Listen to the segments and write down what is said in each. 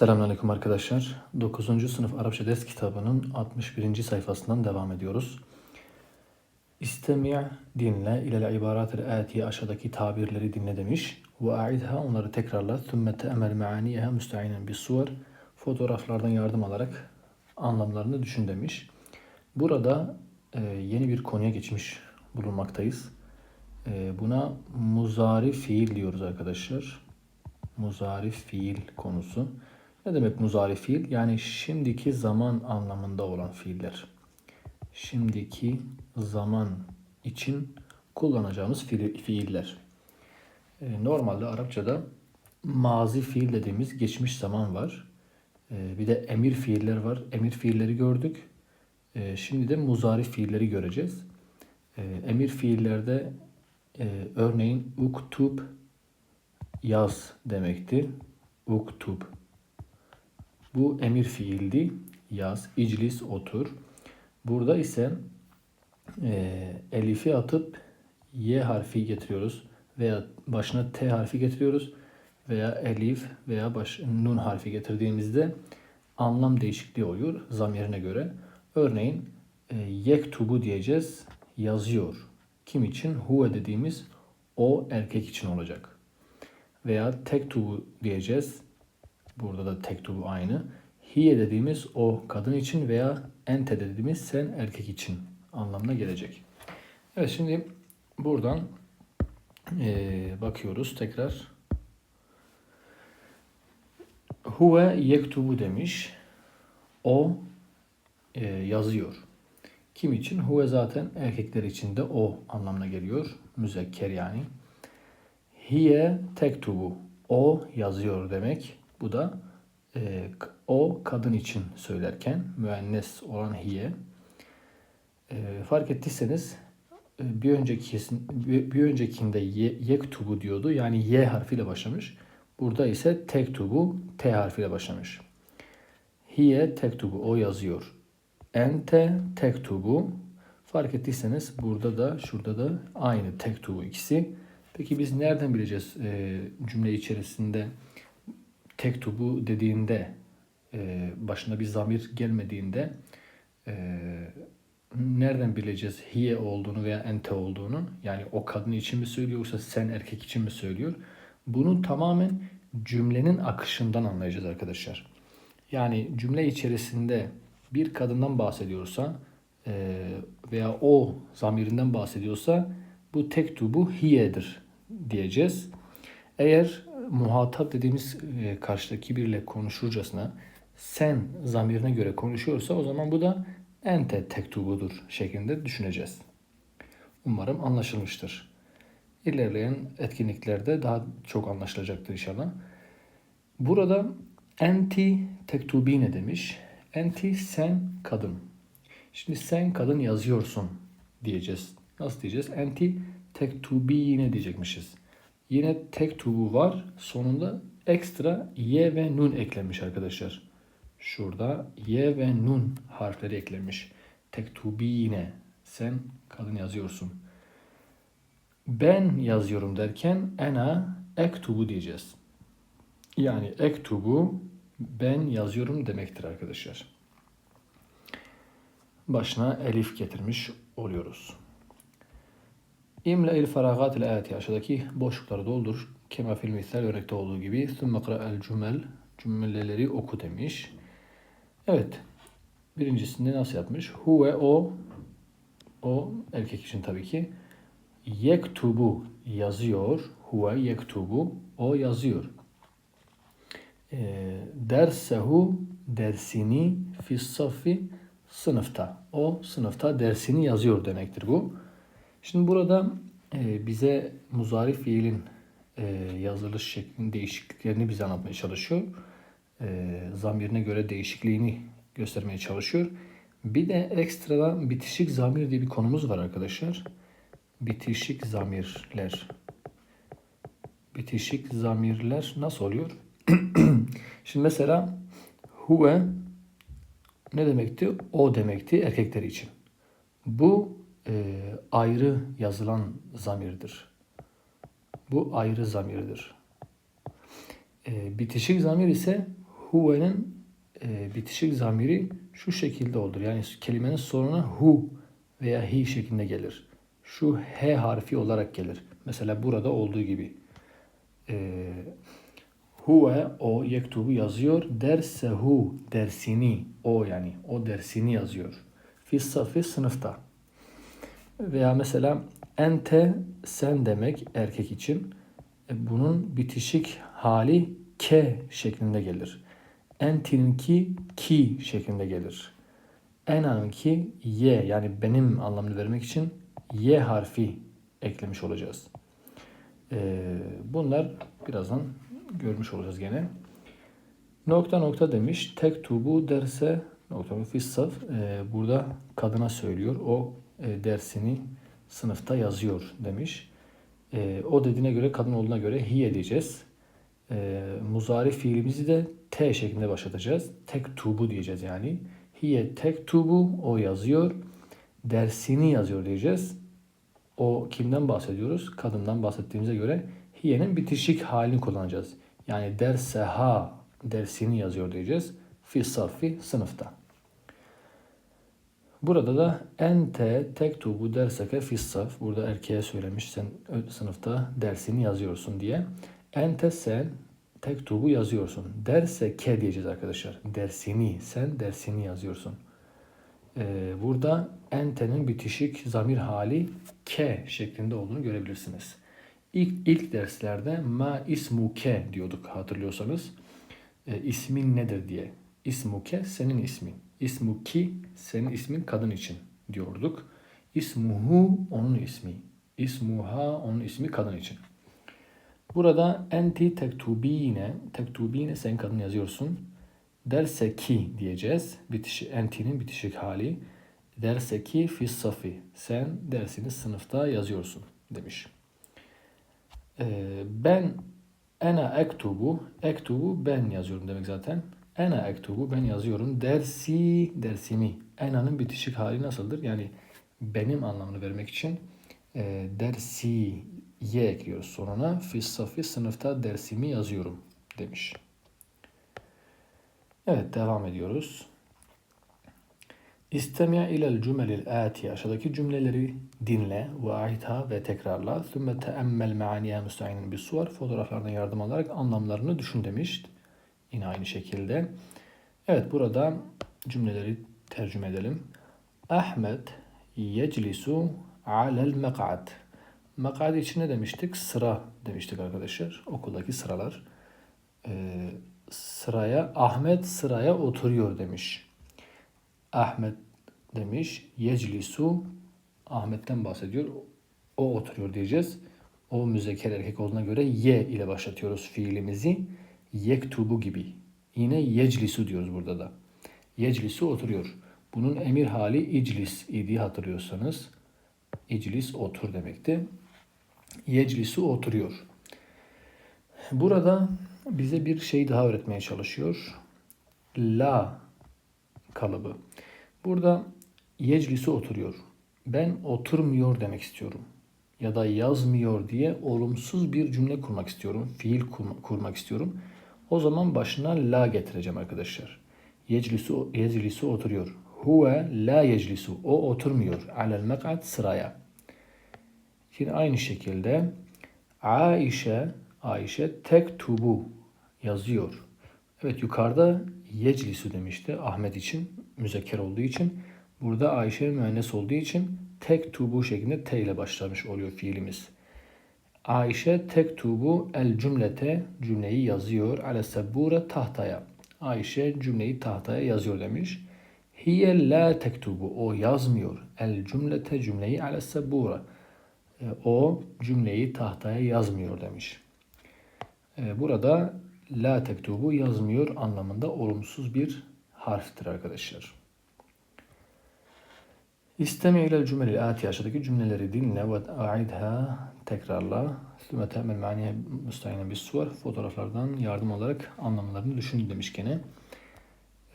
Selamünaleyküm arkadaşlar. 9. sınıf Arapça ders kitabının 61. sayfasından devam ediyoruz. İstemi' dinle ile ibaratel atiye aşağıdaki tabirleri dinle demiş. Ve a'idha onları tekrarla. Thümme te'emel me'aniyeha müsteinen bis suvar. Fotoğraflardan yardım alarak anlamlarını düşün demiş. Burada e, yeni bir konuya geçmiş bulunmaktayız. E, buna muzari fiil diyoruz arkadaşlar. Muzari fiil konusu. Ne demek muzari fiil? Yani şimdiki zaman anlamında olan fiiller. Şimdiki zaman için kullanacağımız fiil- fiiller. E, Normalde Arapçada mazi fiil dediğimiz geçmiş zaman var. E, Bir de emir fiiller var. Emir fiilleri gördük. E, Şimdi de muzari fiilleri göreceğiz. Emir fiillerde örneğin uktub yaz demekti. Uktub. Bu emir fiildi. Yaz, iclis, otur. Burada ise e, elifi atıp y harfi getiriyoruz veya başına t harfi getiriyoruz veya elif veya baş, nun harfi getirdiğimizde anlam değişikliği oluyor zamirine göre. Örneğin e, yektubu diyeceğiz yazıyor. Kim için? Huve dediğimiz o erkek için olacak. Veya tektubu diyeceğiz. Burada da tektubu aynı. Hiye dediğimiz o kadın için veya ente dediğimiz sen erkek için anlamına gelecek. Evet şimdi buradan eee, bakıyoruz tekrar. Huve yektubu demiş. O eee, yazıyor. Kim için? Huve zaten erkekler için de o anlamına geliyor. Müzekker yani. Hiye tektubu. O yazıyor demek. Bu da e, o kadın için söylerken müennes olan hiye. E, fark ettiyseniz e, bir önceki bir öncekinde ye, yektubu diyordu. Yani y harfiyle başlamış. Burada ise tektubu t harfiyle başlamış. Hiye tektubu o yazıyor. Ente tektubu fark ettiyseniz burada da şurada da aynı tektubu ikisi. Peki biz nereden bileceğiz e, cümle içerisinde tektubu dediğinde e, başına bir zamir gelmediğinde e, nereden bileceğiz hiye olduğunu veya ente olduğunu yani o kadın için mi söylüyor yoksa sen erkek için mi söylüyor bunu tamamen cümlenin akışından anlayacağız arkadaşlar. Yani cümle içerisinde bir kadından bahsediyorsa e, veya o zamirinden bahsediyorsa bu tektubu hiyedir diyeceğiz. Eğer muhatap dediğimiz e, karşıdaki biriyle konuşurcasına sen zamirine göre konuşuyorsa o zaman bu da ente tektubudur şeklinde düşüneceğiz. Umarım anlaşılmıştır. İlerleyen etkinliklerde daha çok anlaşılacaktır inşallah. Burada enti tektubine demiş. Enti sen kadın. Şimdi sen kadın yazıyorsun diyeceğiz. Nasıl diyeceğiz? Enti tektubine diyecekmişiz. Yine tektubu var. Sonunda ekstra y ve nun eklenmiş arkadaşlar. Şurada y ve nun harfleri eklenmiş. Tektubine. Sen kadın yazıyorsun. Ben yazıyorum derken ena ektubu diyeceğiz. Yani ektubu ben yazıyorum demektir arkadaşlar. Başına elif getirmiş oluyoruz. İmla il feragat il ayati aşağıdaki boşlukları doldur. Kema fil misal örnekte olduğu gibi. Sümme el cümel cümleleri oku demiş. Evet. Birincisinde nasıl yapmış? Huve o o erkek için tabii ki. Yektubu yazıyor. Huve yektubu o yazıyor. E, dersehu dersini fi safi sınıfta. O sınıfta dersini yazıyor demektir bu. Şimdi burada e, bize muzari fiilin e, yazılış şeklinin değişikliklerini bize anlatmaya çalışıyor. E, zamirine göre değişikliğini göstermeye çalışıyor. Bir de ekstradan bitişik zamir diye bir konumuz var arkadaşlar. Bitişik zamirler. Bitişik zamirler nasıl oluyor? Şimdi mesela huve ne demekti? O demekti erkekler için. Bu e, ayrı yazılan zamirdir. Bu ayrı zamirdir. E, bitişik zamir ise huve'nin e, bitişik zamiri şu şekilde olur. Yani kelimenin sonuna hu veya hi şeklinde gelir. Şu h harfi olarak gelir. Mesela burada olduğu gibi. E, huve o yektubu yazıyor. Dersehu dersini o yani o dersini yazıyor. Fi safi sınıfta. Veya mesela ente sen demek erkek için. E, bunun bitişik hali ke şeklinde gelir. Entinki ki şeklinde gelir. Ena'nınki ye yani benim anlamını vermek için ye harfi eklemiş olacağız. Ee, bunlar birazdan görmüş olacağız gene. Nokta nokta demiş. Tek tubu derse nokta fissaf. Ee, burada kadına söylüyor. O e, dersini sınıfta yazıyor demiş. E, o dediğine göre kadın olduğuna göre hiye diyeceğiz. E, muzari fiilimizi de T şeklinde başlatacağız. Tek tubu diyeceğiz yani. Hiye tek tubu o yazıyor. Dersini yazıyor diyeceğiz. O kimden bahsediyoruz? Kadından bahsettiğimize göre hiyenin bitişik halini kullanacağız. Yani derseha dersini yazıyor diyeceğiz. Fi safi sınıfta. Burada da ente tektubu derseke fissaf. Burada erkeğe söylemiş sen sınıfta dersini yazıyorsun diye. Ente sen tektubu yazıyorsun. Derse ke diyeceğiz arkadaşlar. Dersini sen dersini yazıyorsun. Ee, burada entenin bitişik zamir hali ke şeklinde olduğunu görebilirsiniz. İlk, ilk derslerde ma ismu ke diyorduk hatırlıyorsanız. Ee, ismin nedir diye. İsmuke senin ismin. İsmuki senin ismin kadın için diyorduk. İsmuhu onun ismi. İsmuha onun ismi kadın için. Burada enti tektubine, tektubine sen kadın yazıyorsun. Derse ki diyeceğiz. Bitiş, entinin bitişik hali. Derse ki fi safi. Sen dersini sınıfta yazıyorsun demiş. Ee, ben ena ektubu, ektubu ben yazıyorum demek zaten. Ena ektubu ben yazıyorum. Dersi dersimi. Ena'nın bitişik hali nasıldır? Yani benim anlamını vermek için e, dersi ye ekliyoruz sonuna. Fissafi sınıfta dersimi yazıyorum demiş. Evet devam ediyoruz. İstemi ilel cümelil ati aşağıdaki cümleleri dinle ve aitha ve tekrarla. Sümme teemmel meaniye müsteinin bir suvar. Fotoğraflardan yardım alarak anlamlarını düşün demiş. Yine aynı şekilde. Evet burada cümleleri tercüme edelim. Ahmet yeclisu alel mek'ad. Mek'ad için ne demiştik? Sıra demiştik arkadaşlar. Okuldaki sıralar. Ee, sıraya Ahmet sıraya oturuyor demiş. Ahmet demiş. Yeclisu Ahmet'ten bahsediyor. O oturuyor diyeceğiz. O müzekker erkek olduğuna göre ye ile başlatıyoruz fiilimizi yektubu gibi. Yine yeclisu diyoruz burada da. Yeclisu oturuyor. Bunun emir hali iclis idi hatırlıyorsanız. İclis otur demekti. Yeclisu oturuyor. Burada bize bir şey daha öğretmeye çalışıyor. La kalıbı. Burada yeclisu oturuyor. Ben oturmuyor demek istiyorum. Ya da yazmıyor diye olumsuz bir cümle kurmak istiyorum. Fiil kurmak istiyorum. O zaman başına la getireceğim arkadaşlar. Yeclisu, yeclisu oturuyor. Huve la yeclisu. O oturmuyor. Alel mek'ad sıraya. Yine aynı şekilde Aişe, Ayşe tek tubu yazıyor. Evet yukarıda yeclisu demişti Ahmet için. Müzekker olduğu için. Burada Ayşe müennes olduğu için tek tubu şeklinde T ile başlamış oluyor fiilimiz. Ayşe tektubu el cümlete cümleyi yazıyor. Ale sebbure tahtaya. Ayşe cümleyi tahtaya yazıyor demiş. Hiye la tektubu. O yazmıyor. El cümlete cümleyi ale sebbure. E, o cümleyi tahtaya yazmıyor demiş. E, burada la tektubu yazmıyor anlamında olumsuz bir harftir arkadaşlar. İstemi ile cümleli ati aşağıdaki cümleleri dinle ve aidha tekrarla. Sümme temel maniye müstahine bir suvar. Fotoğraflardan yardım alarak anlamlarını düşün demiş gene.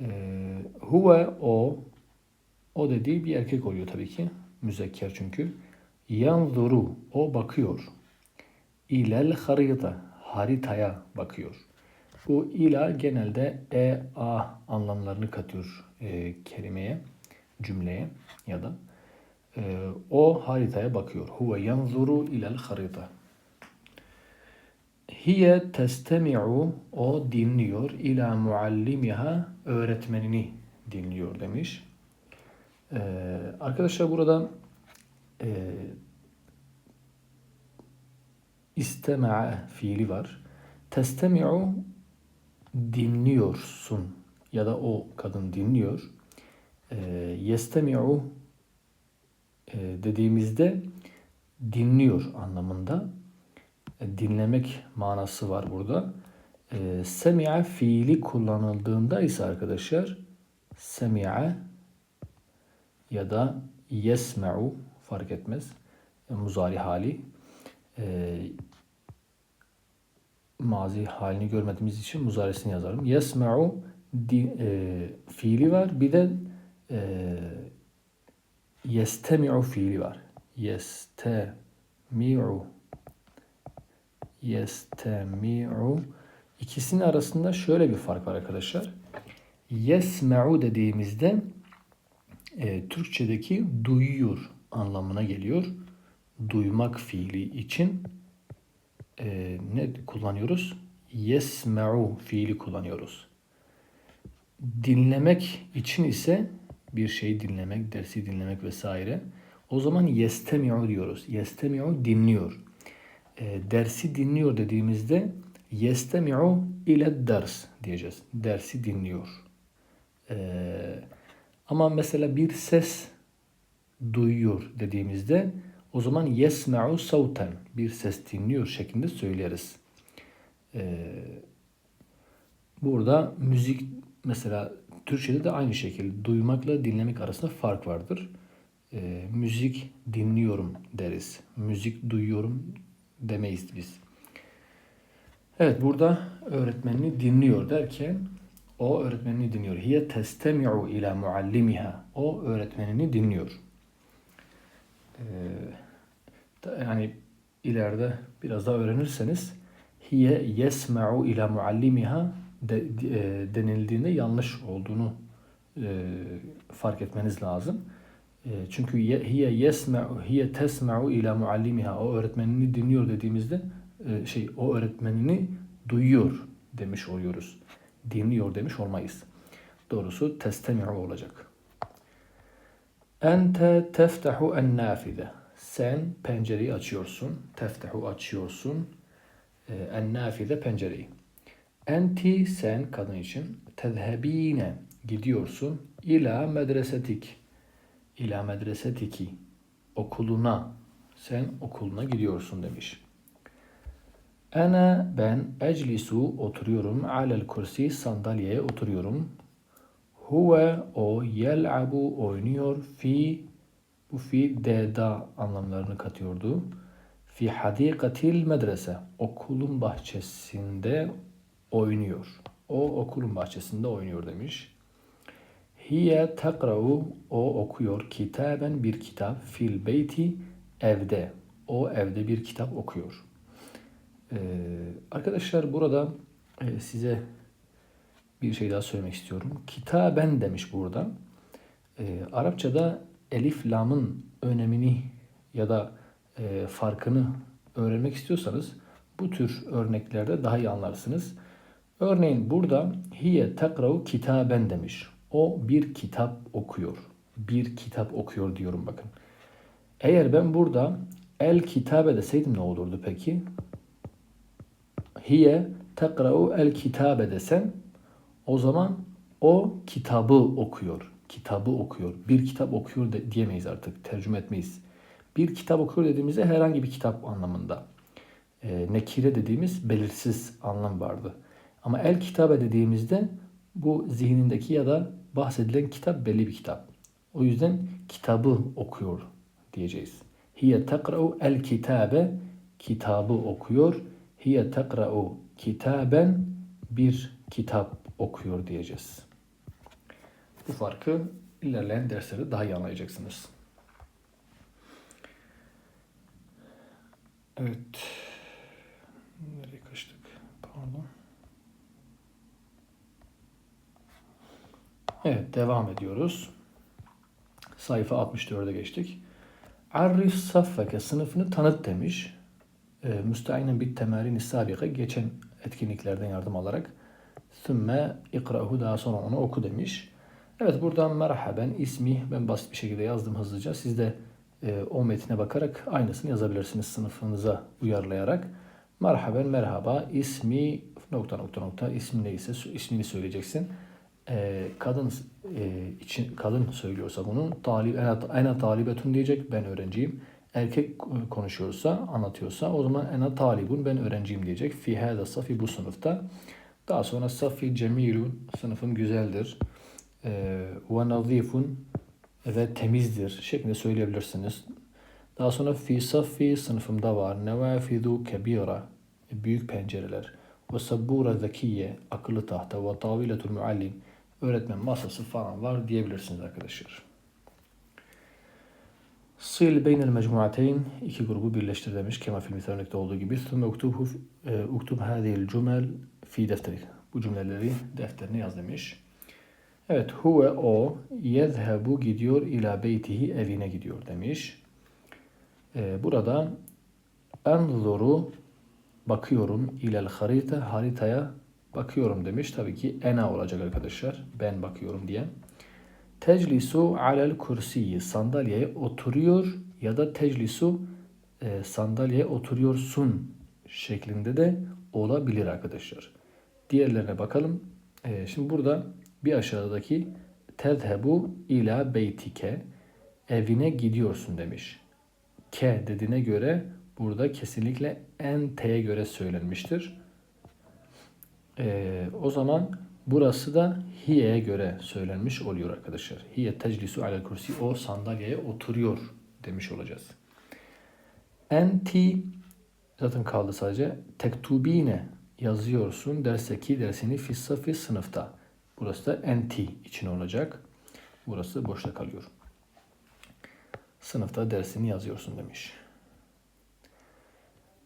Ee, huve o o dediği bir erkek oluyor tabii ki. Müzekker çünkü. Yanzuru o bakıyor. İlel harita haritaya bakıyor. Bu ila genelde e, a anlamlarını katıyor e, kelimeye, cümleye ya da o haritaya bakıyor. Huve yanzuru ilel harita. Hiye testemi'u o dinliyor ila muallimiha öğretmenini dinliyor demiş. Ee, arkadaşlar burada e, istema'a fiili var. Testemi'u dinliyorsun ya da o kadın dinliyor. E, yestemi'u dediğimizde dinliyor anlamında. E, dinlemek manası var burada. E, semi'a fiili kullanıldığında ise arkadaşlar semi'a ya da yesme'u fark etmez. E, muzari hali. E, mazi halini görmediğimiz için muzaresini yazarım. Yesme'u di, e, fiili var. Bir de e, yestemi'u fiili var. Yestemi'u yestemi'u ikisinin arasında şöyle bir fark var arkadaşlar. Yesme'u dediğimizde e, Türkçedeki duyuyor anlamına geliyor. Duymak fiili için e, ne kullanıyoruz? Yesme'u fiili kullanıyoruz. Dinlemek için ise bir şeyi dinlemek, dersi dinlemek vesaire. O zaman yestemi'u diyoruz. Yestemi'u dinliyor. E, dersi dinliyor dediğimizde yestemi'u ile ders diyeceğiz. Dersi dinliyor. E, ama mesela bir ses duyuyor dediğimizde o zaman yesme'u savten bir ses dinliyor şeklinde söyleriz. Ee, burada müzik mesela Türkçe'de de aynı şekilde duymakla dinlemek arasında fark vardır. Ee, müzik dinliyorum deriz. Müzik duyuyorum demeyiz biz. Evet burada öğretmenini dinliyor derken o öğretmenini dinliyor. Hiye testemi'u ila muallimiha. O öğretmenini dinliyor. Ee, yani ileride biraz daha öğrenirseniz hiye yesma'u ila muallimiha de, de, denildiğinde yanlış olduğunu e, fark etmeniz lazım. E, çünkü hiye yesma'u hiye tesma'u ila muallimiha o öğretmenini dinliyor dediğimizde e, şey o öğretmenini duyuyor demiş oluyoruz. Dinliyor demiş olmayız. Doğrusu testemi'u olacak. Ente teftehu en nafide. Sen pencereyi açıyorsun. Teftehu açıyorsun. Ee, en nafide pencereyi. Enti sen kadın için tezhebine gidiyorsun ila medresetik. İla medresetiki. Okuluna. Sen okuluna gidiyorsun demiş. Ana ben eclisu oturuyorum alel kursi sandalyeye oturuyorum. Huve o yel'abu oynuyor fi bu fi deda anlamlarını katıyordu. Fi hadikatil medrese okulun bahçesinde oynuyor. O okulun bahçesinde oynuyor demiş. Hiye tekra'u o okuyor kitaben bir kitap fil beyti evde. O evde bir kitap okuyor. Ee, arkadaşlar burada e, size bir şey daha söylemek istiyorum. Kitaben demiş burada. E, Arapçada elif lamın önemini ya da e, farkını öğrenmek istiyorsanız bu tür örneklerde daha iyi anlarsınız. Örneğin burada hiye tekrau kitaben demiş. O bir kitap okuyor. Bir kitap okuyor diyorum bakın. Eğer ben burada el kitabe deseydim ne olurdu peki? Hiye tekrau el kitabe desem o zaman o kitabı okuyor. Kitabı okuyor. Bir kitap okuyor de, diyemeyiz artık. Tercüme etmeyiz. Bir kitap okuyor dediğimizde herhangi bir kitap anlamında. E, nekire dediğimiz belirsiz anlam vardı. Ama el kitabe dediğimizde bu zihnindeki ya da bahsedilen kitap belli bir kitap. O yüzden kitabı okuyor diyeceğiz. Hiye tekra'u el kitabe kitabı okuyor. Hiye tekra'u kitaben bir kitap okuyor diyeceğiz. Bu farkı ilerleyen derslerde daha iyi anlayacaksınız. Evet. Nereye kaçtık? Pardon. Evet devam ediyoruz. Sayfa 64'e geçtik. Arif saffake sınıfını tanıt demiş. E, müsteinen bit temerin sabika geçen etkinliklerden yardım alarak sümme ikra'hu daha sonra onu oku demiş. Evet buradan merhaben ismi ben basit bir şekilde yazdım hızlıca. Siz de e, o metine bakarak aynısını yazabilirsiniz sınıfınıza uyarlayarak. Merhaben merhaba ismi nokta nokta nokta ismi neyse ismini söyleyeceksin. E, kadın e, için kadın söylüyorsa bunu talip ena, ena talibetun diyecek ben öğrenciyim. Erkek konuşuyorsa anlatıyorsa o zaman ena talibun ben öğrenciyim diyecek. Fi hada safi bu sınıfta. Daha sonra safi cemilun sınıfım güzeldir. E, ve nazifun ve temizdir şeklinde söyleyebilirsiniz. Daha sonra fi safi sınıfımda var. Nevafidu kebira büyük pencereler. Ve sabbura zekiye akıllı tahta ve taviletul muallim öğretmen masası falan var diyebilirsiniz arkadaşlar. Sil beynel mecmuateyn iki grubu birleştir demiş. Kema fil misal örnekte olduğu gibi. Thumme uktubhu e, uktub hadihil cumel fi defteri. Bu cümleleri defterine yaz demiş. Evet, huve o yezhebu gidiyor ila beytihi evine gidiyor demiş. Ee, burada enzuru bakıyorum ilel harita haritaya bakıyorum demiş. Tabii ki ena olacak arkadaşlar. Ben bakıyorum diye. Teclisu alel kursiyi sandalyeye oturuyor ya da teclisu e, sandalyeye oturuyorsun şeklinde de olabilir arkadaşlar. Diğerlerine bakalım. E, şimdi burada bir aşağıdaki tezhebu ila beytike evine gidiyorsun demiş. Ke dediğine göre burada kesinlikle en t'ye göre söylenmiştir. Ee, o zaman burası da hiye'ye göre söylenmiş oluyor arkadaşlar. Hiye teclisu alel kursi o sandalyeye oturuyor demiş olacağız. Enti zaten kaldı sadece. Tektubine yazıyorsun dersteki dersini fissafi sınıfta. Burası da enti için olacak. Burası boşta kalıyor. Sınıfta dersini yazıyorsun demiş.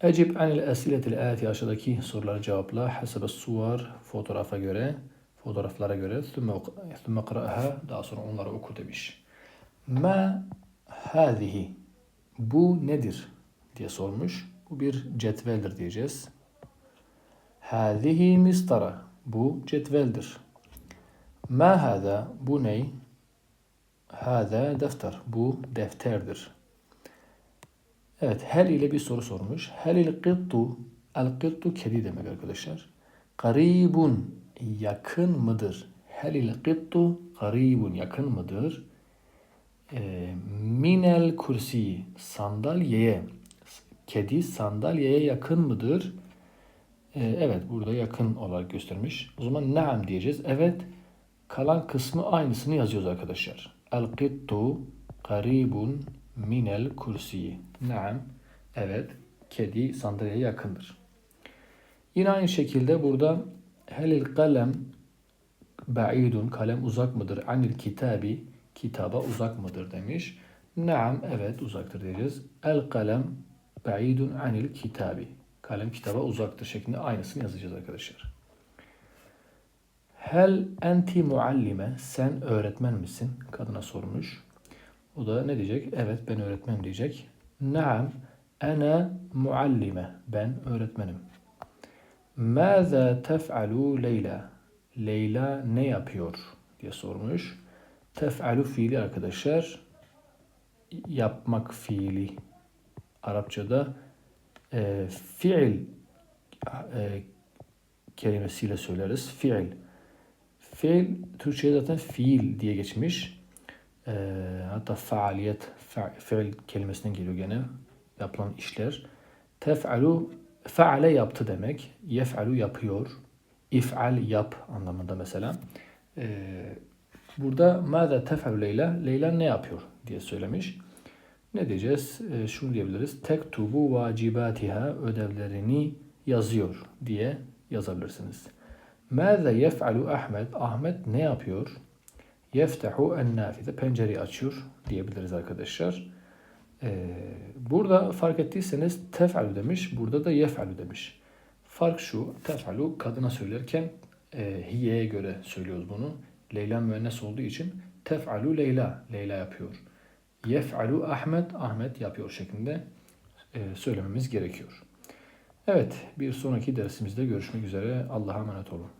Ecib anil esiletil ati aşağıdaki soruları cevapla. Hasebe suvar fotoğrafa göre, fotoğraflara göre thumme qra'ha daha sonra onları oku demiş. Ma hadihi bu nedir diye sormuş. Bu bir cetveldir diyeceğiz. Hadihi mistara bu cetveldir. Ma hada bu ney? Hada defter. Bu defterdir. Evet, hel ile bir soru sormuş. Hel il qittu. El qittu kedi demek arkadaşlar. Garibun yakın mıdır? Hel il qittu garibun yakın mıdır? E, minel kursi sandalyeye kedi sandalyeye yakın mıdır? E, evet burada yakın olarak göstermiş. O zaman naam diyeceğiz. Evet kalan kısmı aynısını yazıyoruz arkadaşlar. El qittu garibun minel kursiyi. Naam. Evet. Kedi sandalyeye yakındır. Yine aynı şekilde burada helil kalem ba'idun kalem uzak mıdır? Anil kitabi kitaba uzak mıdır demiş. Naam evet uzaktır diyeceğiz. El kalem ba'idun anil kitabi. Kalem kitaba uzaktır şeklinde aynısını yazacağız arkadaşlar. Hel enti muallime sen öğretmen misin? Kadına sormuş. O da ne diyecek? Evet ben öğretmenim diyecek. Naam ana muallime. Ben öğretmenim. Mâzâ tef'alû Leyla? Leyla ne yapıyor? diye sormuş. Tef'alu fiili arkadaşlar yapmak fiili. Arapçada e, fiil e, kelimesiyle söyleriz. Fiil. Fiil Türkçe'de zaten fiil diye geçmiş. E, hatta faaliyet, fa, fiil kelimesinden geliyor gene. Yapılan işler. Tef'alu, faale yaptı demek. Yef'alu yapıyor. İf'al yap anlamında mesela. E, burada mâze tef'alu Leyla? Leyla ne yapıyor diye söylemiş. Ne diyeceğiz? E, şunu diyebiliriz. Tektubu vacibatiha ödevlerini yazıyor diye yazabilirsiniz. Mâze yef'alu Ahmet? Ahmet ne yapıyor? Yeftehu en nafize. Pencereyi açıyor diyebiliriz arkadaşlar. Ee, burada fark ettiyseniz tef'alu demiş. Burada da yef'alu demiş. Fark şu. Tef'alu kadına söylerken e, hiyeye göre söylüyoruz bunu. Leyla müennes olduğu için tef'alu Leyla. Leyla yapıyor. Yef'alu Ahmet. Ahmet yapıyor şeklinde e, söylememiz gerekiyor. Evet bir sonraki dersimizde görüşmek üzere. Allah'a emanet olun.